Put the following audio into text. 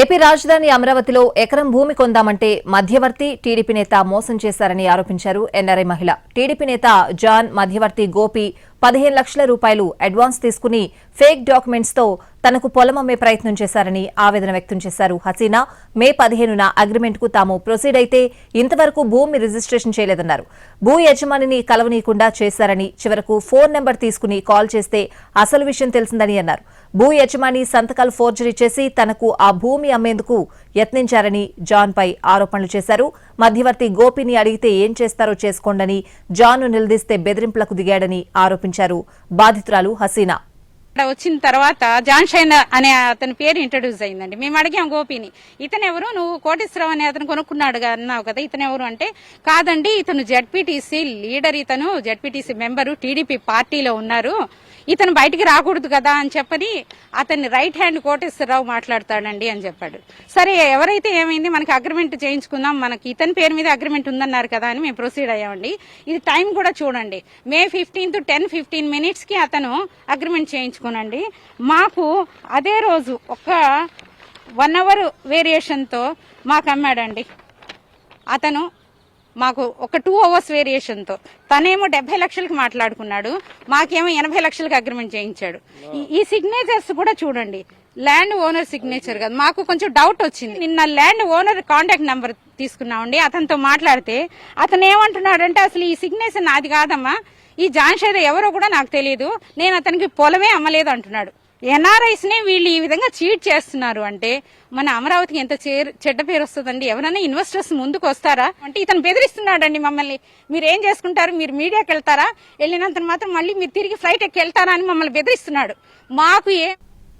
AP రాజధాని అమరావతిలో ఎకరం భూమి కొందామంటే మధ్యవర్తి టీడీపీ నేత మోసం చేశారని ఆరోపించారు ఎన్ఆర్ఐ మహిళ. టీడీపీ నేత జాన్ మధ్యవర్తి గోపి పదిహేను లక్షల రూపాయలు అడ్వాన్స్ తీసుకుని ఫేక్ డాక్యుమెంట్స్తో తనకు పొలం అమ్మే ప్రయత్నం చేశారని ఆవేదన వ్యక్తం చేశారు హసీనా. మే పదిహేనున అగ్రిమెంట్కు తాము ప్రొసీడ్ అయితే ఇంతవరకు భూమి రిజిస్ట్రేషన్ చేయలేదన్నారు. భూ యజమానిని కలవనీయకుండా చేశారని చివరకు ఫోన్ నెంబర్ తీసుకుని కాల్ చేస్తే అసలు విషయం తెలిసిందని అన్నారు. భూ యజమాని సంతకాలు ఫోర్జరీ చేసి తనకు ఆ భూమి అమ్మేందుకు యత్నించారని జాన్ పై ఆరోపణలు చేశారు. మధ్యవర్తి గోపిని అడిగితే ఏం చేస్తారో చేసుకోండని జాన్ను నిలదీస్తే బెదిరింపులకు దిగాడని ఆరోపించారు బాధితురాలు హసీనా. ఇక్కడ వచ్చిన తర్వాత జాన్షైన్ అనే అతని పేరు ఇంట్రడ్యూస్ అయిందండి. మేము అడిగాం గోపిని ఇతను ఎవరు? నువ్వు కోటేశ్వరం అనే అతను కొనుక్కున్నాడు అన్నావు కదా ఇతను ఎవరు? అంటే కాదండి ఇతను జడ్పీటీసీ లీడర్ ఇతను జడ్పీటీసీ మెంబరు టీడీపీ పార్టీలో ఉన్నారు. ఇతను బయటికి రాకూడదు కదా అని చెప్పని అతన్ని రైట్ హ్యాండ్ కోటేశ్వరరావు మాట్లాడతాడండి అని చెప్పాడు. సరే ఎవరైతే ఏమైంది మనకి అగ్రిమెంట్ చేయించుకుందాం మనకి ఇతని పేరు మీద అగ్రిమెంట్ ఉందన్నారు కదా అని మేము ప్రొసీడ్ అయ్యామండి. ఇది టైం కూడా చూడండి. మే ఫిఫ్టీన్త్ టెన్ ఫిఫ్టీన్ మినిట్స్కి అతను అగ్రిమెంట్ చేయించుకునండి. మాకు అదే రోజు ఒక వన్ అవర్ వేరియేషన్తో మాకు అమ్మాడండి. అతను మాకు ఒక టూ అవర్స్ వేరియేషన్తో తనేమో డెబ్బై లక్షలకి మాట్లాడుకున్నాడు మాకేమో ఎనభై లక్షలకి అగ్రిమెంట్ చేయించాడు. ఈ- సిగ్నేచర్స్ కూడా చూడండి. ల్యాండ్ ఓనర్ సిగ్నేచర్ కదా. మాకు కొంచెం డౌట్ వచ్చింది. నిన్న ల్యాండ్ ఓనర్ కాంటాక్ట్ నెంబర్ తీసుకున్నామండి. అతనితో మాట్లాడితే అతను ఏమంటున్నాడంటే అసలు ఈ సిగ్నేచర్ నాది కాదమ్మా. ఈ జాన్షేద ఎవరో కూడా నాకు తెలియదు నేను అతనికి పొలమే అమ్మలేదు అంటున్నాడు. ఎన్ఆర్ఐస్నే వీళ్ళు ఈ విధంగా చీట్ చేస్తున్నారు అంటే మన అమరావతికి ఎంత చేరు- చెడ్డ పేరు వస్తుందండి? ఎవరైనా ఇన్వెస్టర్స్ ముందుకు వస్తారా అంటే ఇతను బెదిరిస్తున్నాడండి మమ్మల్ని. మీరు ఏం చేసుకుంటారు? మీరు మీడియాకి వెళ్తారా? వెళ్ళినంత మాత్రం మళ్ళీ మీరు తిరిగి ఫ్లైట్ ఎక్కి వెళ్తారా అని మమ్మల్ని బెదిరిస్తున్నాడు. మాకు ఏ